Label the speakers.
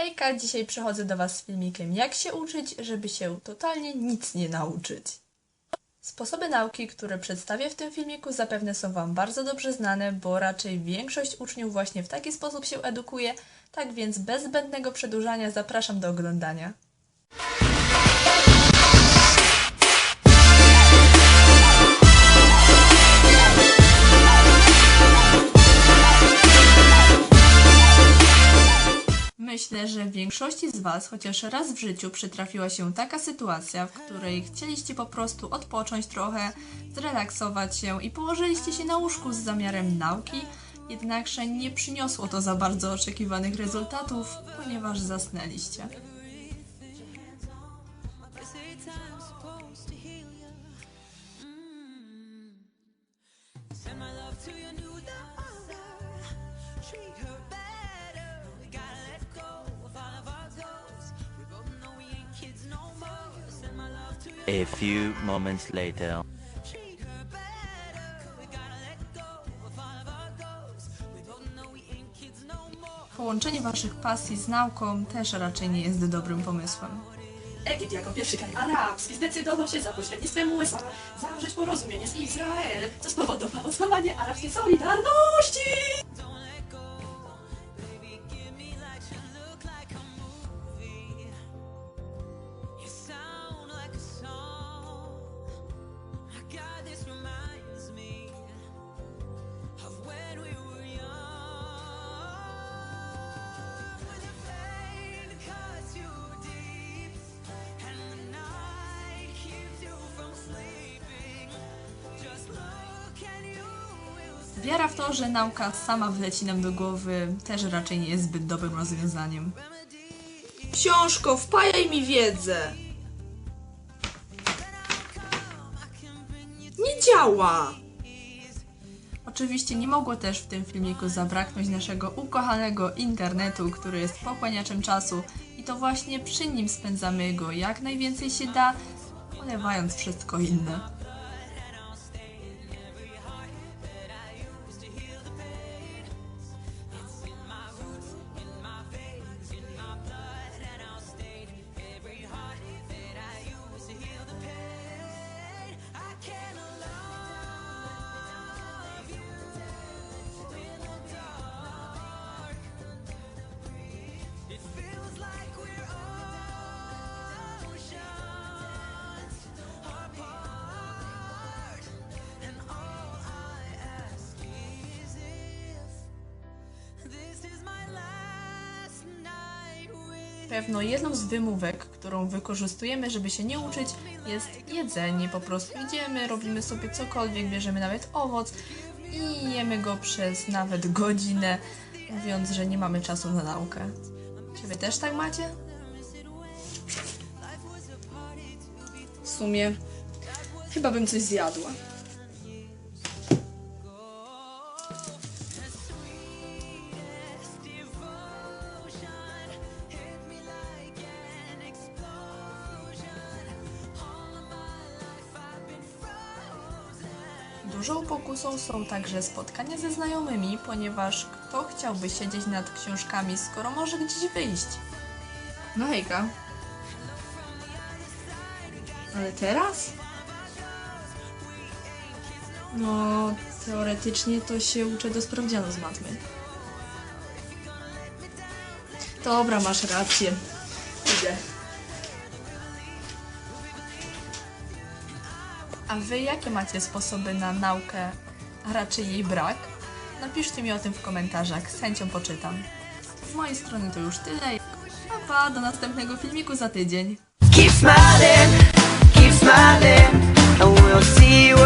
Speaker 1: Hejka, dzisiaj przychodzę do Was z filmikiem jak się uczyć, żeby się totalnie nic nie nauczyć. Sposoby nauki, które przedstawię w tym filmiku zapewne są Wam bardzo dobrze znane, bo raczej większość uczniów właśnie w taki sposób się edukuje, tak więc bez zbędnego przedłużania zapraszam do oglądania. Myślę, że większości z Was chociaż raz w życiu przytrafiła się taka sytuacja, w której chcieliście po prostu odpocząć trochę, zrelaksować się i położyliście się na łóżku z zamiarem nauki, jednakże nie przyniosło to za bardzo oczekiwanych rezultatów, ponieważ zasnęliście.
Speaker 2: Ain't kids no more.
Speaker 1: Połączenie Waszych pasji z nauką też raczej nie jest dobrym pomysłem.
Speaker 3: Egipt jako pierwszy kraj arabski zdecydował się za pośrednictwem USA zawrzeć porozumienie z Izraelem, co spowodowało złamanie arabskiej solidarności.
Speaker 1: Wiara w to, że nauka sama wleci nam do głowy, też raczej nie jest zbyt dobrym rozwiązaniem.
Speaker 3: Książko, wpajaj mi wiedzę. Nie działa.
Speaker 1: Oczywiście nie mogło też w tym filmiku zabraknąć naszego ukochanego internetu, który jest pochłaniaczem czasu i to właśnie przy nim spędzamy go jak najwięcej się da, olewając wszystko inne. Pewno jedną z wymówek, którą wykorzystujemy, żeby się nie uczyć, jest jedzenie. Po prostu idziemy, robimy sobie cokolwiek, bierzemy nawet owoc i jemy go przez nawet godzinę, mówiąc, że nie mamy czasu na naukę. Czy wy też tak macie?
Speaker 3: W sumie chyba bym coś zjadła.
Speaker 1: Dużą pokusą są także spotkania ze znajomymi, ponieważ kto chciałby siedzieć nad książkami, skoro może gdzieś wyjść?
Speaker 3: No hejka. Ale teraz? No, teoretycznie to się uczę do sprawdzianu z matmy. Dobra, masz rację. Idę.
Speaker 1: A wy jakie macie sposoby na naukę, a raczej jej brak? Napiszcie mi o tym w komentarzach, z chęcią poczytam. Z mojej strony to już tyle. Pa, pa, do następnego filmiku za tydzień.
Speaker 4: Keep smiling, keep smiling, and we'll see tomorrow